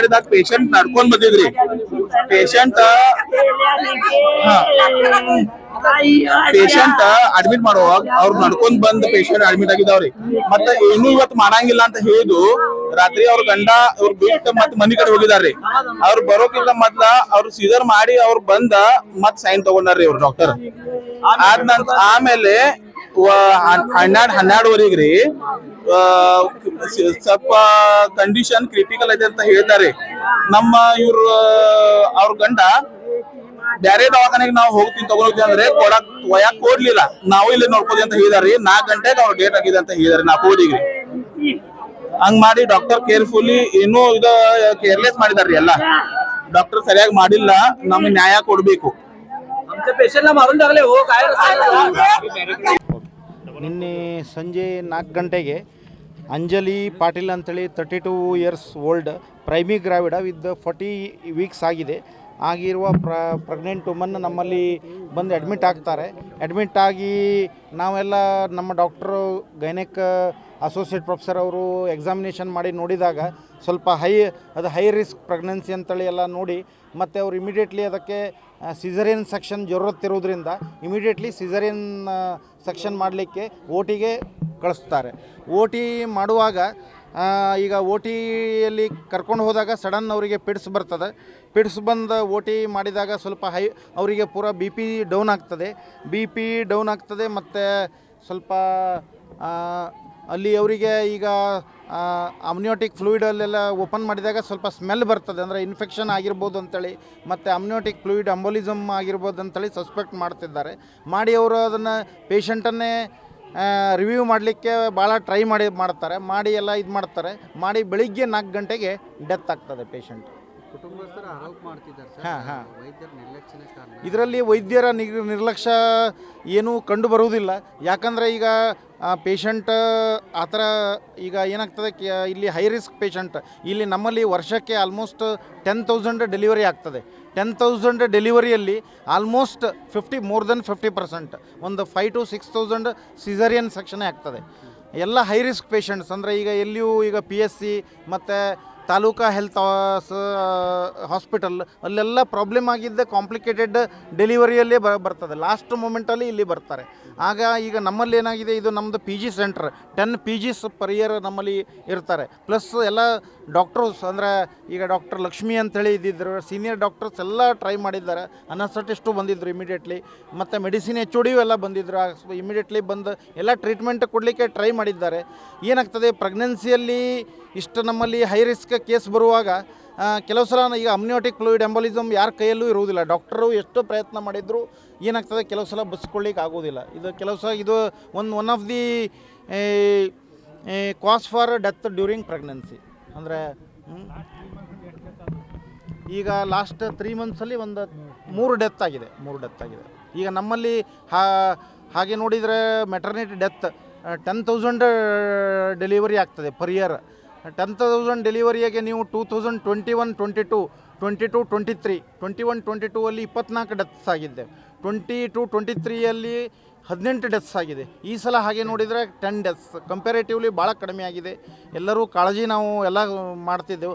ಮಾಡಿದಾಗ ಪೇಷಂಟ್ ನಡ್ಕೊಂಡ್ ಬಂದಿದ್ರಿ. ಪೇಷಂಟ್ ಪೇಷಂಟ್ ಅಡ್ಮಿಟ್ ಮಾಡುವಾಗ ಅವ್ರು ನಡ್ಕೊಂಡ್ ಬಂದ ಪೇಷಂಟ್ ಅಡ್ಮಿಟ್ ಆಗಿದಾವ್ರಿ. ಮತ್ತೆ ಏನು ಇವತ್ತು ಮಾಡಂಗಿಲ್ಲ ಅಂತ ಹೇಳಿದು ರಾತ್ರಿ ಅವ್ರ ಗಂಡ, ಅವ್ರ ಬಿಟ್ಟು ಮತ್ ಮನಿ ಕಡೆ ಹೋಗಿದಾರ್ರಿ. ಅವ್ರು ಬರೋಕ್ಕಿಂತ ಮೊದ್ಲ ಅವ್ರು ಸೀಸರ್ ಮಾಡಿ ಅವ್ರು ಬಂದ ಮತ್ ಸೈನ್ ತಗೊಂಡಾರ್ರಿ ಅವ್ರು ಡಾಕ್ಟರ್ ಆದ ನಂತರ ಆಮೇಲೆ ಹನ್ನೆರಡು ಹನ್ನೆರಡುವರೆಗ್ರಿ ಸ್ವಲ್ಪ ಕಂಡೀಷನ್ ಕ್ರಿಟಿಕಲ್ ಐತೆ ಅಂತ ಹೇಳ್ತಾರೆ. ನಮ್ಮ ಇವ್ರ ಅವ್ರ ಗಂಡ ಬೇರೆ ದವಾಖಾನೆಗೆ ನಾವು ಹೋಗ್ತೀನಿ ತಗೊಳ್ತೀವಿ ಅಂದ್ರೆ ಕೊಡಕ್ ಒಯ್ಯಾಕ್ ಕೊಡ್ಲಿಲ್ಲ ನಾವು ಇಲ್ಲಿ ನೋಡ್ಕೋದಿ ಅಂತ ಹೇಳಿದಾರೆ. ನಾಲ್ಕು ಗಂಟೆಗೆ ಅವ್ರ ಡೇಟ್ ಆಗಿದೆ ಅಂತ ಹೇಳಿದಾರೆ ನಾ ಡಿಗ್ರಿ ಹಂಗ್ ಮಾಡಿ ಡಾಕ್ಟರ್ ಕೇರ್ಫುಲ್ಲಿ ಏನೂ ಇದು ಕೇರ್ಲೆಸ್ ಮಾಡಿದಾರ್ರಿ ಎಲ್ಲ. ಡಾಕ್ಟರ್ ಸರಿಯಾಗಿ ಮಾಡಿಲ್ಲ. ನಮ್ಗೆ ನ್ಯಾಯ ಕೊಡ್ಬೇಕು. ನಿನ್ನೆ ಸಂಜೆ ನಾಲ್ಕು ಗಂಟೆಗೆ ಅಂಜಲಿ ಪಾಟೀಲ್ ಅಂಥೇಳಿ thirty two years old primigravida with forty weeks ಆಗಿದೆ. ಆಗಿರುವ ಪ್ರ ಪ್ರೆಗ್ನೆಂಟ್ ವುಮನ್ ನಮ್ಮಲ್ಲಿ ಬಂದು ಅಡ್ಮಿಟ್ ಆಗ್ತಾರೆ. ಅಡ್ಮಿಟ್ ಆಗಿ ನಾವೆಲ್ಲ ನಮ್ಮ ಡಾಕ್ಟ್ರು ಗೈನೆಕ್ ಅಸೋಸಿಯೇಟ್ ಪ್ರೊಫೆಸರ್ ಅವರು ಎಕ್ಸಾಮಿನೇಷನ್ ಮಾಡಿ ನೋಡಿದಾಗ ಸ್ವಲ್ಪ ಹೈ, ಅದು ಹೈ ರಿಸ್ಕ್ ಪ್ರೆಗ್ನೆನ್ಸಿ ಅಂತೇಳಿ ಎಲ್ಲ ನೋಡಿ, ಮತ್ತು ಅವರು ಇಮಿಡಿಯೇಟ್ಲಿ ಅದಕ್ಕೆ ಸಿಸರಿಯನ್ ಸೆಕ್ಷನ್ ಜರುರತ್ತಿರೋದ್ರಿಂದ ಇಮಿಡಿಯೇಟ್ಲಿ ಸಿಸರಿಯನ್ ಸೆಕ್ಷನ್ ಮಾಡಲಿಕ್ಕೆ ಓ ಟಿಗೆ ಕಳಿಸ್ತಾರೆ. ಓ ಟಿ ಮಾಡುವಾಗ ಈಗ ಓ ಟಿಯಲ್ಲಿ ಕರ್ಕೊಂಡು ಹೋದಾಗ ಸಡನ್ ಅವರಿಗೆ ಪಿಡ್ಸ್ ಬರ್ತದೆ. ಪಿಡ್ಸ್ ಬಂದು ಓ ಟಿ ಮಾಡಿದಾಗ ಸ್ವಲ್ಪ ಹೈ, ಅವರಿಗೆ ಪೂರ ಬಿ ಪಿ ಡೌನ್ ಆಗ್ತದೆ. ಬಿ ಪಿ ಡೌನ್ ಆಗ್ತದೆ ಮತ್ತು ಸ್ವಲ್ಪ ಅಲ್ಲಿ ಅವರಿಗೆ ಈಗ ಅಮ್ನಿಯೋಟಿಕ್ ಫ್ಲೂಯಿಡಲ್ಲೆಲ್ಲ ಓಪನ್ ಮಾಡಿದಾಗ ಸ್ವಲ್ಪ ಸ್ಮೆಲ್ ಬರ್ತದೆ. ಅಂದರೆ ಇನ್ಫೆಕ್ಷನ್ ಆಗಿರ್ಬೋದು ಅಂತೇಳಿ, ಮತ್ತು ಅಮ್ನಿಯೋಟಿಕ್ ಫ್ಲೂಯಿಡ್ ಅಂಬೋಲಿಸಮ್ ಆಗಿರ್ಬೋದು ಅಂತೇಳಿ ಸಸ್ಪೆಕ್ಟ್ ಮಾಡ್ತಿದ್ದಾರೆ. ಮಾಡಿ ಅವರು ಅದನ್ನು ಪೇಷಂಟನ್ನೇ ರಿವ್ಯೂ ಮಾಡಲಿಕ್ಕೆ ಭಾಳ ಟ್ರೈ ಮಾಡಿ ಮಾಡ್ತಾರೆ, ಮಾಡಿ ಎಲ್ಲ ಇದು ಮಾಡ್ತಾರೆ, ಮಾಡಿ ಬೆಳಿಗ್ಗೆ ನಾಲ್ಕು ಗಂಟೆಗೆ ಡೆತ್ ಆಗ್ತದೆ ಪೇಷಂಟ್ ಇದರಲ್ಲಿ ವೈದ್ಯರ ನಿರ್ ನಿರ್ಲಕ್ಷ್ಯ ಏನೂ ಕಂಡು ಬರುವುದಿಲ್ಲ. ಯಾಕಂದರೆ ಈಗ ಪೇಷಂಟ್ ಆ ಥರ ಈಗ ಏನಾಗ್ತದೆ ಇಲ್ಲಿ ಹೈ ರಿಸ್ಕ್ ಪೇಷಂಟ್ ಇಲ್ಲಿ ನಮ್ಮಲ್ಲಿ ವರ್ಷಕ್ಕೆ ಆಲ್ಮೋಸ್ಟ್ ಟೆನ್ ತೌಸಂಡ್ ಡೆಲಿವರಿ ಆಗ್ತದೆ. Ten thousand ಡೆಲಿವರಿಯಲ್ಲಿ almost fifty more than fifty percent ಒಂದು five to six thousand caesarean ಸೆಕ್ಷನೇ ಆಗ್ತದೆ. ಎಲ್ಲ ಹೈ ರಿಸ್ಕ್ ಪೇಷಂಟ್ಸ್ ಅಂದರೆ ಈಗ ಎಲ್ಲಿಯೂ ಈಗ ಪಿ ಎಸ್ ಸಿ ಮತ್ತು ತಾಲೂಕಾ ಹೆಲ್ತ್ ಹಾಸ್ಪಿಟಲ್ ಅಲ್ಲೆಲ್ಲ ಪ್ರಾಬ್ಲಮ್ ಆಗಿದ್ದ ಕಾಂಪ್ಲಿಕೇಟೆಡ್ ಡೆಲಿವರಿಯಲ್ಲೇ ಬ, ಬರ್ತದೆ. ಲಾಸ್ಟ್ ಮೂಮೆಂಟಲ್ಲಿ ಇಲ್ಲಿ ಬರ್ತಾರೆ. ಆಗ ಈಗ ನಮ್ಮಲ್ಲಿ ಏನಾಗಿದೆ, ಇದು ನಮ್ಮದು P G centre ten P Gs per year ನಮ್ಮಲ್ಲಿ ಇರ್ತಾರೆ. ಪ್ಲಸ್ ಎಲ್ಲ ಡಾಕ್ಟರ್ಸ್ ಅಂದರೆ ಈಗ ಡಾಕ್ಟರ್ ಲಕ್ಷ್ಮಿ ಅಂತೇಳಿ ಇದ್ದಿದ್ರು ಸೀನಿಯರ್ ಡಾಕ್ಟರ್ಸ್ ಎಲ್ಲ ಟ್ರೈ ಮಾಡಿದ್ದಾರೆ. ಅನಸಟಿಷ್ಟು ಬಂದಿದ್ದರು ಇಮಿಡಿಯೇಟ್ಲಿ ಮತ್ತು ಮೆಡಿಸಿನ್ ಎಚ್ ಡಿಯು ಎಲ್ಲ ಬಂದಿದ್ದರು ಇಮಿಡಿಯೇಟ್ಲಿ ಬಂದು ಎಲ್ಲ ಟ್ರೀಟ್ಮೆಂಟ್ ಕೊಡಲಿಕ್ಕೆ ಟ್ರೈ ಮಾಡಿದ್ದಾರೆ. ಏನಾಗ್ತದೆ ಪ್ರೆಗ್ನೆನ್ಸಿಯಲ್ಲಿ ಇಷ್ಟು ನಮ್ಮಲ್ಲಿ ಹೈ ರಿಸ್ಕ್ ಕೇಸ್ ಬರುವಾಗ ಕೆಲವು ಸಲ ಈಗ ಅಮ್ನಿಯೋಟಿಕ್ ಫ್ಲೂಯಿಡ್ ಎಂಬಲಿಸಮ್ ಯಾರ ಕೈಯಲ್ಲೂ ಇರುವುದಿಲ್ಲ. ಡಾಕ್ಟರು ಎಷ್ಟು ಪ್ರಯತ್ನ ಮಾಡಿದರೂ, ಏನಾಗ್ತದೆ ಕೆಲವು ಸಲ ಬಸ್ಕೊಳ್ಳಿಕ್ಕೆ ಆಗೋದಿಲ್ಲ ಇದು ಕೆಲವು ಸಲ ಇದು ಒಂದು one of the cause for death during pregnancy. ಅಂದರೆ ಈಗ ಲಾಸ್ಟ್ ತ್ರೀ ಮಂತ್ಸಲ್ಲಿ ಒಂದು ಮೂರು ಡೆತ್ ಆಗಿದೆ, ಮೂರು ಡೆತ್ ಆಗಿದೆ. ಈಗ ನಮ್ಮಲ್ಲಿ ಹಾಗೆ ನೋಡಿದರೆ maternity death ten thousand delivery ಆಗ್ತದೆ ಪರ್ ಇಯರ್. ಟೆನ್ ತೌಸಂಡ್ ಡೆಲಿವರಿಯಾಗೆ ನೀವು two thousand twenty one, twenty two twenty two, twenty three twenty one, twenty two ಅಲ್ಲಿ ಇಪ್ಪತ್ನಾಲ್ಕು ಡೆತ್ಸ್ ಆಗಿದ್ದೆ ಟ್ವೆಂಟಿ ಟು, ಟ್ವೆಂಟಿ ತ್ರೀಯಲ್ಲಿ ಹದಿನೆಂಟು ಡೆತ್ಸ್ ಆಗಿದೆ. ಈ ಸಲ ಹಾಗೆ ನೋಡಿದರೆ ಟೆನ್ ಡೆತ್ಸ್ ಕಂಪೇರೇಟಿವ್ಲಿ ಭಾಳ ಕಡಿಮೆ ಆಗಿದೆ. ಎಲ್ಲರೂ ಕಾಳಜಿ ನಾವು ಎಲ್ಲ ಮಾಡ್ತಿದ್ದೆವು.